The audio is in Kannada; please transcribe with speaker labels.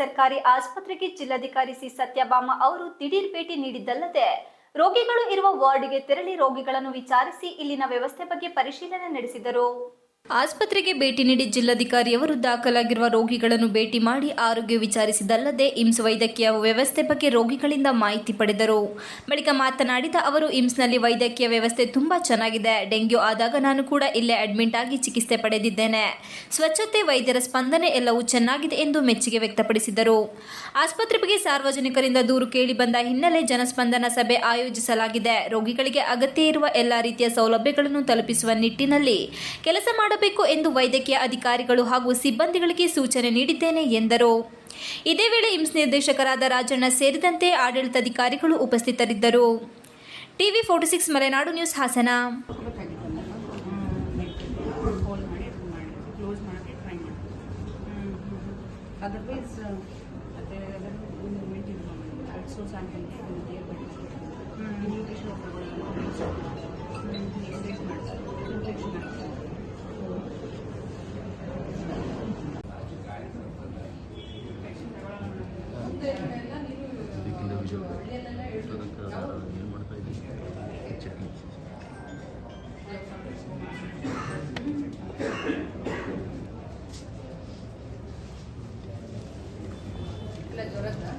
Speaker 1: ಸರ್ಕಾರಿ ಆಸ್ಪತ್ರೆಗೆ ಜಿಲ್ಲಾಧಿಕಾರಿ ಸಿ ಸತ್ಯಭಾಮ ಅವರು ದಿಢೀರ್ ಭೇಟಿ ನೀಡಿದ್ದಲ್ಲದೆ ರೋಗಿಗಳು ಇರುವ ವಾರ್ಡ್ಗೆ ತೆರಳಿ ರೋಗಿಗಳನ್ನು ವಿಚಾರಿಸಿ ಇಲ್ಲಿನ ವ್ಯವಸ್ಥೆ ಬಗ್ಗೆ ಪರಿಶೀಲನೆ ನಡೆಸಿದರು. ಆಸ್ಪತ್ರೆಗೆ ಭೇಟಿ ನೀಡಿ ಜಿಲ್ಲಾಧಿಕಾರಿಯವರು ದಾಖಲಾಗಿರುವ ರೋಗಿಗಳನ್ನು ಭೇಟಿ ಮಾಡಿ ಆರೋಗ್ಯ ವಿಚಾರಿಸಿದಲ್ಲದೆ ಇಮ್ಸ್ ವೈದ್ಯಕೀಯ ವ್ಯವಸ್ಥೆ ಬಗ್ಗೆ ರೋಗಿಗಳಿಂದ ಮಾಹಿತಿ ಪಡೆದರು. ಬಳಿಕ ಮಾತನಾಡಿದ ಅವರು ಇಮ್ಸ್ನಲ್ಲಿ ವೈದ್ಯಕೀಯ ವ್ಯವಸ್ಥೆ ತುಂಬಾ ಚೆನ್ನಾಗಿದೆ. ಡೆಂಗ್ಯೂ ಆದಾಗ ನಾನು ಕೂಡ ಇಲ್ಲೇ ಅಡ್ಮಿಟ್ ಆಗಿ ಚಿಕಿತ್ಸೆ ಪಡೆದಿದ್ದೇನೆ. ಸ್ವಚ್ಛತೆ, ವೈದ್ಯರ ಸ್ಪಂದನೆ ಎಲ್ಲವೂ ಚೆನ್ನಾಗಿದೆ ಎಂದು ಮೆಚ್ಚುಗೆ ವ್ಯಕ್ತಪಡಿಸಿದರು. ಆಸ್ಪತ್ರೆ ಬಗ್ಗೆ ಸಾರ್ವಜನಿಕರಿಂದ ದೂರು ಕೇಳಿ ಬಂದ ಹಿನ್ನೆಲೆ ಜನಸ್ಪಂದನ ಸಭೆ ಆಯೋಜಿಸಲಾಗಿದೆ. ರೋಗಿಗಳಿಗೆ ಅಗತ್ಯ ಇರುವ ಎಲ್ಲ ರೀತಿಯ ಸೌಲಭ್ಯಗಳನ್ನು ತಲುಪಿಸುವ ನಿಟ್ಟಿನಲ್ಲಿ ಕೆಲಸ ಮಾಡಬೇಕು ಎಂದು ವೈದ್ಯಕೀಯ ಅಧಿಕಾರಿಗಳು ಹಾಗೂ ಸಿಬ್ಬಂದಿಗಳಿಗೆ ಸೂಚನೆ ನೀಡಿದ್ದೇನೆ ಎಂದರು. ಇದೇ ವೇಳೆ ಇಮ್ಸ್ ನಿರ್ದೇಶಕರಾದ ರಾಜಣ್ಣ ಸೇರಿದಂತೆ ಆಡಳಿತಾಧಿಕಾರಿಗಳು ಉಪಸ್ಥಿತರಿದ್ದರು. TV forty six Malenadu news Hassan.
Speaker 2: ಮಾಡಿ. ಅದರ್ವೈಸ್ ಅದೇ ಇನ್ವಿಟೇಷನ್
Speaker 3: la
Speaker 2: llora está.